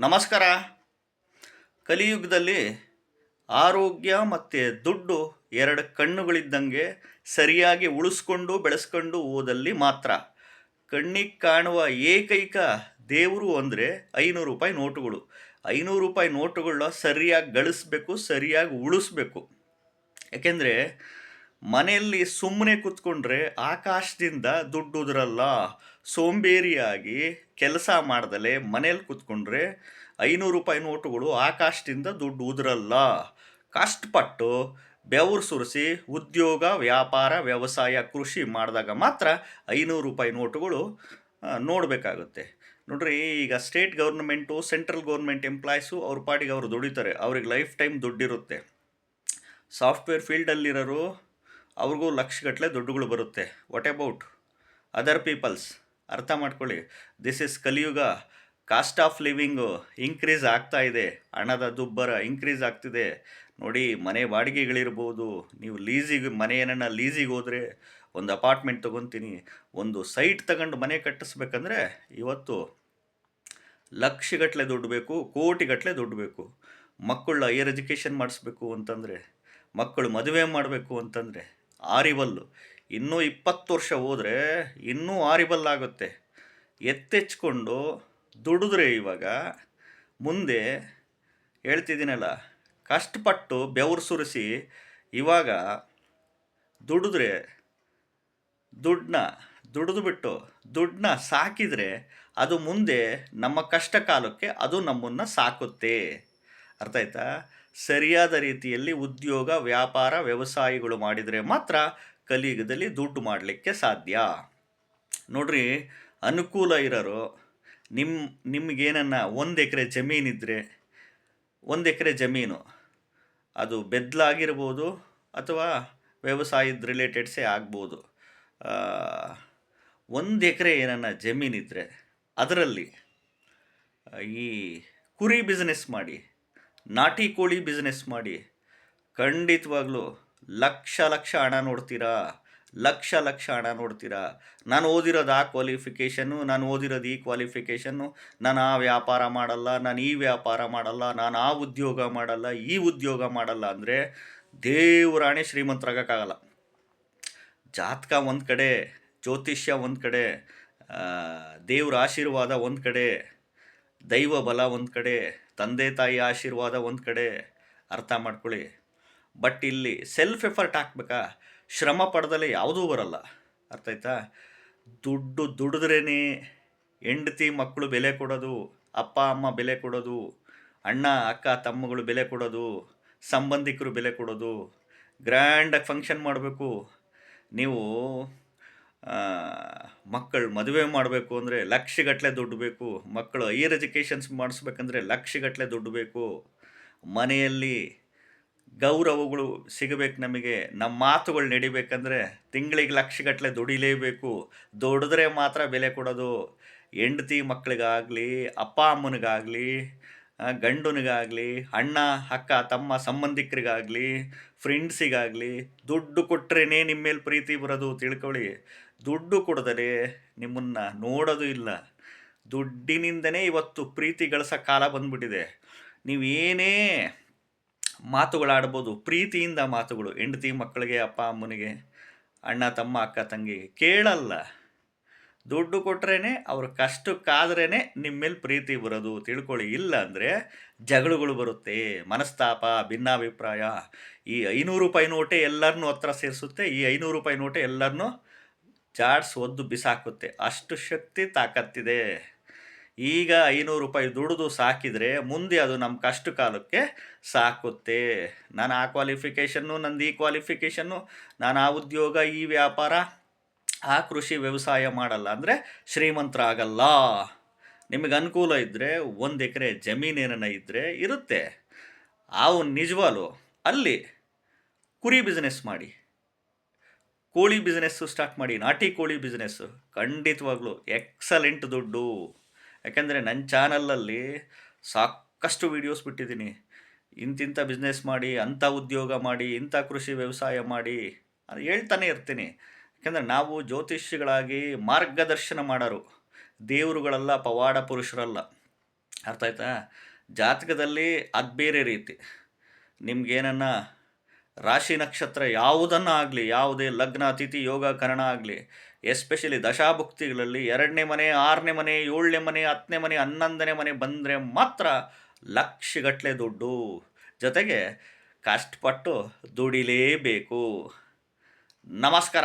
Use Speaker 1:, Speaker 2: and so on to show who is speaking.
Speaker 1: ನಮಸ್ಕಾರ. ಕಲಿಯುಗದಲ್ಲಿ ಆರೋಗ್ಯ ಮತ್ತು ದುಡ್ಡು ಎರಡು ಕಣ್ಣುಗಳಿದ್ದಂಗೆ ಸರಿಯಾಗಿ ಉಳಿಸ್ಕೊಂಡು ಬೆಳೆಸ್ಕೊಂಡು ಹೋದಲ್ಲಿ ಮಾತ್ರ. ಕಣ್ಣಿಗೆ ಕಾಣುವ ಏಕೈಕ ದೇವರು ಅಂದರೆ ಐನೂರು ರೂಪಾಯಿ ನೋಟುಗಳು. ಐನೂರು ರೂಪಾಯಿ ನೋಟುಗಳನ್ನ ಸರಿಯಾಗಿ ಗಳಿಸ್ಬೇಕು, ಸರಿಯಾಗಿ ಉಳಿಸ್ಬೇಕು. ಯಾಕೆಂದರೆ ಮನೆಯಲ್ಲಿ ಸುಮ್ಮನೆ ಕೂತ್ಕೊಂಡ್ರೆ ಆಕಾಶದಿಂದ ದುಡ್ಡು ಉದುರಲ್ಲ ಸೋಂಬೇರಿಯಾಗಿ ಕೆಲಸ ಮಾಡ್ದಲೆ ಮನೇಲಿ ಕೂತ್ಕೊಂಡ್ರೆ ಐನೂರು ರೂಪಾಯಿ ನೋಟುಗಳು ಆಕಾಶದಿಂದ ದುಡ್ಡು ಉದುರಲ್ಲ. ಕಷ್ಟಪಟ್ಟು ಬೆವರು ಸುರಿಸಿ ಉದ್ಯೋಗ, ವ್ಯಾಪಾರ, ವ್ಯವಸಾಯ, ಕೃಷಿ ಮಾಡಿದಾಗ ಮಾತ್ರ ಐನೂರು ರೂಪಾಯಿ ನೋಟುಗಳು ನೋಡಬೇಕಾಗುತ್ತೆ. ನೋಡ್ರಿ, ಈಗ state government central government employees ಅವ್ರ ಪಾಡಿಗೆ ಅವರು ದುಡಿತಾರೆ. ಅವ್ರಿಗೆ ಲೈಫ್ ಟೈಮ್ ದುಡ್ಡಿರುತ್ತೆ. ಸಾಫ್ಟ್ವೇರ್ ಫೀಲ್ಡಲ್ಲಿರೋರು ಅವ್ರಿಗೂ ಲಕ್ಷಗಟ್ಟಲೆ ದುಡ್ಡುಗಳು ಬರುತ್ತೆ. ವಾಟ್ ಅಬೌಟ್ ಅದರ್ ಪೀಪಲ್ಸ್ ಅರ್ಥ ಮಾಡ್ಕೊಳ್ಳಿ. This is Kaliyuga. Cost of living increase ಆಗ್ತಾ ಇದೆ. ಹಣದ ದುಬ್ಬರ ಇನ್ಕ್ರೀಸ್ ಆಗ್ತಿದೆ. ನೋಡಿ, ಮನೆ ಬಾಡಿಗೆಗಳಿರ್ಬೋದು. ನೀವು ಲೀಸಿಗೆ ಮನೆಯನ್ನು ಲೀಸಿಗೆ ಹೋದರೆ ಒಂದು ಅಪಾರ್ಟ್ಮೆಂಟ್ ತೊಗೊತೀನಿ. ಒಂದು ಸೈಟ್ ತಗೊಂಡು ಮನೆ ಕಟ್ಟಿಸ್ಬೇಕಂದ್ರೆ ಇವತ್ತು ಲಕ್ಷಗಟ್ಟಲೆ ದುಡ್ಡು ಬೇಕು, ಕೋಟಿಗಟ್ಟಲೆ ದುಡ್ಡು ಬೇಕು. ಮಕ್ಕಳು ಹೈಯರ್ ಎಜುಕೇಷನ್ ಮಾಡಿಸ್ಬೇಕು ಅಂತಂದರೆ, ಮಕ್ಕಳು ಮದುವೆ ಮಾಡಬೇಕು ಅಂತಂದರೆ ಆರಿಬಲ್ಲು. ಇನ್ನೂ ಇಪ್ಪತ್ತು ವರ್ಷ ಹೋದರೆ ಇನ್ನೂ ಆರಿಬಲ್ ಆಗುತ್ತೆ ಎತ್ತೆಚ್ಕೊಂಡು ದುಡಿದ್ರೆ ಇವಾಗ ಮುಂದೆ ಹೇಳ್ತಿದ್ದೀನಲ್ಲ, ಕಷ್ಟಪಟ್ಟು ಬೆವರು ಸುರಿಸಿ ಇವಾಗ ದುಡಿದ್ರೆ ದುಡ್ಡನ್ನ ದುಡಿದು ಬಿಟ್ಟು ದುಡ್ಡನ್ನ ಸಾಕಿದರೆ ಅದು ಮುಂದೆ ನಮ್ಮ ಕಷ್ಟ ಕಾಲಕ್ಕೆ ಅದು ನಮ್ಮನ್ನು ಸಾಕುತ್ತೆ. ಅರ್ಥ ಆಯ್ತಾ? ಸರಿಯಾದ ರೀತಿಯಲ್ಲಿ ಉದ್ಯೋಗ, ವ್ಯಾಪಾರ, ವ್ಯವಸಾಯಗಳು ಮಾಡಿದರೆ ಮಾತ್ರ ಕಲಿಯುಗದಲ್ಲಿ ದುಡ್ಡು ಮಾಡಲಿಕ್ಕೆ ಸಾಧ್ಯ. ನೋಡ್ರಿ, ಅನುಕೂಲ ಇರೋರು ನಿಮ್ಮ ನಿಮಗೇನನ್ನ ಒಂದು ಎಕರೆ ಜಮೀನಿದ್ರೆ, ಒಂದು ಎಕರೆ ಜಮೀನು, ಅದು ಬೆದ್ದಲಾಗಿರ್ಬೋದು ಅಥವಾ ವ್ಯವಸಾಯದ ರಿಲೇಟೆಡ್ಸೇ ಆಗ್ಬೋದು. ಒಂದು ಎಕರೆ ಏನನ್ನ ಜಮೀನಿದ್ರೆ, ಅದರಲ್ಲಿ ಈ ಕುರಿ ಬಿಸ್ನೆಸ್ ಮಾಡಿ ನಾಟಿ ಕೋಳಿ ಬಿಸ್ನೆಸ್ ಮಾಡಿ, ಖಂಡಿತವಾಗ್ಲೂ ಲಕ್ಷ ಲಕ್ಷ ಹಣ ನೋಡ್ತೀರಾ? ಲಕ್ಷ ಲಕ್ಷ ಹಣ ನೋಡ್ತೀರಾ? ನಾನು ಓದಿರೋದು ಆ ಕ್ವಾಲಿಫಿಕೇಷನ್ನು ನಾನು ಓದಿರೋದು ಈ ಕ್ವಾಲಿಫಿಕೇಷನ್ನು ನಾನು ಆ ವ್ಯಾಪಾರ ಮಾಡಲ್ಲ, ನಾನು ಈ ವ್ಯಾಪಾರ ಮಾಡಲ್ಲ, ನಾನು ಆ ಉದ್ಯೋಗ ಮಾಡಲ್ಲ, ಈ ಉದ್ಯೋಗ ಮಾಡಲ್ಲ ಅಂದರೆ ದೇವರಾಣಿ ಶ್ರೀಮಂತರಾಗೋಕ್ಕಾಗಲ್ಲ. ಜಾತಕ ಒಂದು ಕಡೆ, ಜ್ಯೋತಿಷ್ಯ ಒಂದು ಕಡೆ ದೇವ್ರ ಆಶೀರ್ವಾದ ಒಂದು ಕಡೆ ದೈವ ಬಲ ಒಂದು ಕಡೆ, ತಂದೆ ತಾಯಿ ಆಶೀರ್ವಾದ ಒಂದು ಕಡೆ ಅರ್ಥ ಮಾಡ್ಕೊಳ್ಳಿ. ಬಟ್ ಇಲ್ಲಿ ಸೆಲ್ಫ್ ಎಫರ್ಟ್ ಹಾಕ್ಬೇಕಾ? ಶ್ರಮ ಪಡೆದಲ್ಲೇ ಯಾವುದೂ ಬರಲ್ಲ. ಅರ್ಥ ಆಯ್ತಾ? ದುಡ್ಡು ದುಡಿದ್ರೇ ಹೆಂಡತಿ ಮಕ್ಕಳು ಬೆಲೆ ಕೊಡೋದು, ಅಪ್ಪ, ಅಮ್ಮ ಬೆಲೆ ಕೊಡೋದು, ಅಣ್ಣ, ಅಕ್ಕ, ತಮ್ಮಗಳು ಬೆಲೆ ಕೊಡೋದು, ಸಂಬಂಧಿಕರು ಬೆಲೆ ಕೊಡೋದು ಗ್ರ್ಯಾಂಡಾಗಿ ಫಂಕ್ಷನ್ ಮಾಡಬೇಕು. ನೀವು ಮಕ್ಕಳು ಮದುವೆ ಮಾಡಬೇಕು ಅಂದರೆ ಲಕ್ಷಗಟ್ಟಲೆ ದುಡ್ಡು ಬೇಕು. ಮಕ್ಕಳು ಹೈಯರ್ ಎಜುಕೇಷನ್ಸ್ ಮಾಡಿಸ್ಬೇಕಂದ್ರೆ ಲಕ್ಷಗಟ್ಟಲೆ ದುಡ್ಡು ಬೇಕು. ಮನೆಯಲ್ಲಿ ಗೌರವಗಳು ಸಿಗಬೇಕು ನಮಗೆ. ನಮ್ಮ ಮಾತುಗಳು ನಡಿಬೇಕಂದ್ರೆ ತಿಂಗಳಿಗೆ ಲಕ್ಷಗಟ್ಟಲೆ ದುಡಿಲೇಬೇಕು. ದುಡಿದ್ರೆ ಮಾತ್ರ ಬೆಲೆ ಕೊಡೋದು. ಹೆಂಡತಿ ಮಕ್ಕಳಿಗಾಗಲಿ, ಅಪ್ಪ ಅಮ್ಮನಿಗಾಗಲಿ ಗಂಡನಿಗಾಗಲಿ, ಅಣ್ಣ, ಅಕ್ಕ, ತಮ್ಮ ಸಂಬಂಧಿಕರಿಗಾಗಲಿ ಫ್ರೆಂಡ್ಸಿಗಾಗಲಿ ದುಡ್ಡು ಕೊಟ್ಟರೆ ನಿಮ್ಮ ಮೇಲೆ ಪ್ರೀತಿ ಬರೋದು ತಿಳ್ಕೊಳ್ಳಿ. ದುಡ್ಡು ಕೊಡದರೆ ನಿಮ್ಮನ್ನು ನೋಡೋದು ಇಲ್ಲ. ದುಡ್ಡಿನಿಂದನೇ ಇವತ್ತು ಪ್ರೀತಿ ಗಳಿಸೋ ಕಾಲ ಬಂದ್ಬಿಟ್ಟಿದೆ. ನೀವೇನೇ ಮಾತುಗಳಾಡ್ಬೋದು, ಪ್ರೀತಿಯಿಂದ ಮಾತುಗಳು, ಹೆಂಡತಿ ಮಕ್ಕಳಿಗೆ, ಅಪ್ಪ ಅಮ್ಮನಿಗೆ, ಅಣ್ಣ, ತಮ್ಮ, ಅಕ್ಕ ತಂಗಿಗೆ ಕೇಳಲ್ಲ. ದುಡ್ಡು ಕೊಟ್ರೇ ಅವ್ರ ಕಷ್ಟಕ್ಕಾದ್ರೇ ನಿಮ್ಮ ಮೇಲೆ ಪ್ರೀತಿ ಬರೋದು. ತಿಳ್ಕೊಳ್ಳಿ, ಇಲ್ಲ ಅಂದರೆ ಜಗಳಗಳು ಬರುತ್ತೆ. ಮನಸ್ತಾಪ, ಭಿನ್ನಾಭಿಪ್ರಾಯ, ಈ ಐನೂರು ರೂಪಾಯಿ ನೋಟೆ ಎಲ್ಲರನ್ನೂ ಹತ್ರ ಸೇರಿಸುತ್ತೆ, ಈ ಐನೂರು ರೂಪಾಯಿ ನೋಟೆ ಎಲ್ಲರನ್ನೂ ಜಾಡ್ಸ್ ಒದ್ದು ಬಿಸಾಕುತ್ತೆ. ಅಷ್ಟು ಶಕ್ತಿ ತಾಕತ್ತಿದೆ. ಈಗ ಐನೂರು ರೂಪಾಯಿ ದುಡಿದು ಸಾಕಿದರೆ ಮುಂದೆ ಅದು ನಮ್ಮ ಕಷ್ಟ ಕಾಲಕ್ಕೆ ಸಾಕುತ್ತೆ. ನಾನು ಆ ಕ್ವಾಲಿಫಿಕೇಷನ್ನು ನಂದು ಈ ಕ್ವಾಲಿಫಿಕೇಷನ್ನು ನಾನು ಆ ಉದ್ಯೋಗ, ಈ ವ್ಯಾಪಾರ, ಆ ಕೃಷಿ ವ್ಯವಸಾಯ ಮಾಡಲ್ಲ ಅಂದರೆ ಶ್ರೀಮಂತರಾಗಲ್ಲ. ನಿಮಗೆ ಅನುಕೂಲ ಇದ್ದರೆ ಒಂದು ಎಕರೆ ಜಮೀನೇನ ಇದ್ದರೆ ಇರುತ್ತೆ. ಅವು ನಿಜವಾಲು ಅಲ್ಲಿ ಕುರಿ ಬಿಸ್ನೆಸ್ ಮಾಡಿ. ಕೋಳಿ ಬಿಸ್ನೆಸ್ಸು ಸ್ಟಾರ್ಟ್ ಮಾಡಿ, ನಾಟಿ ಕೋಳಿ ಬಿಸ್ನೆಸ್ಸು ಖಂಡಿತವಾಗ್ಲೂ ಎಕ್ಸಲೆಂಟ್ ದುಡ್ಡು. ಯಾಕೆಂದರೆ ನನ್ನ ಚಾನಲಲ್ಲಿ ಸಾಕಷ್ಟು ವೀಡಿಯೋಸ್ ಬಿಟ್ಟಿದ್ದೀನಿ. ಇಂತಿಂಥ ಬಿಸ್ನೆಸ್ ಮಾಡಿ, ಅಂಥ ಉದ್ಯೋಗ ಮಾಡಿ, ಇಂಥ ಕೃಷಿ ವ್ಯವಸಾಯ ಮಾಡಿ, ಅದು ಹೇಳ್ತಾನೆ ಇರ್ತೀನಿ. ಯಾಕೆಂದರೆ ನಾವು ಜ್ಯೋತಿಷಿಗಳಾಗಿ ಮಾರ್ಗದರ್ಶನ ಮಾಡೋರು, ದೇವರುಗಳಲ್ಲ ಪವಾಡ ಪುರುಷರಲ್ಲ. ಅರ್ಥ ಆಯ್ತಾ? ಜಾತಕದಲ್ಲಿ ಅದು ಬೇರೆ ರೀತಿ. ನಿಮ್ಗೇನನ್ನ ರಾಶಿ ನಕ್ಷತ್ರ ಯಾವುದನ್ನು ಆಗಲಿ ಯಾವುದೇ ಲಗ್ನ, ಅತಿಥಿ, ಯೋಗ, ಕರಣ ಆಗಲಿ ಎಸ್ಪೆಷಲಿ ದಶಾಭುಕ್ತಿಗಳಲ್ಲಿ ಎರಡನೇ ಮನೆ, ಆರನೇ ಮನೆ, ಏಳನೇ ಮನೆ, ಹತ್ತನೇ ಮನೆ, ಹನ್ನೊಂದನೇ ಮನೆ ಬಂದರೆ ಮಾತ್ರ ಲಕ್ಷಗಟ್ಟಲೆ ದುಡ್ಡು. ಜೊತೆಗೆ ಕಷ್ಟಪಟ್ಟು ದುಡಿಲೇಬೇಕು. ನಮಸ್ಕಾರ.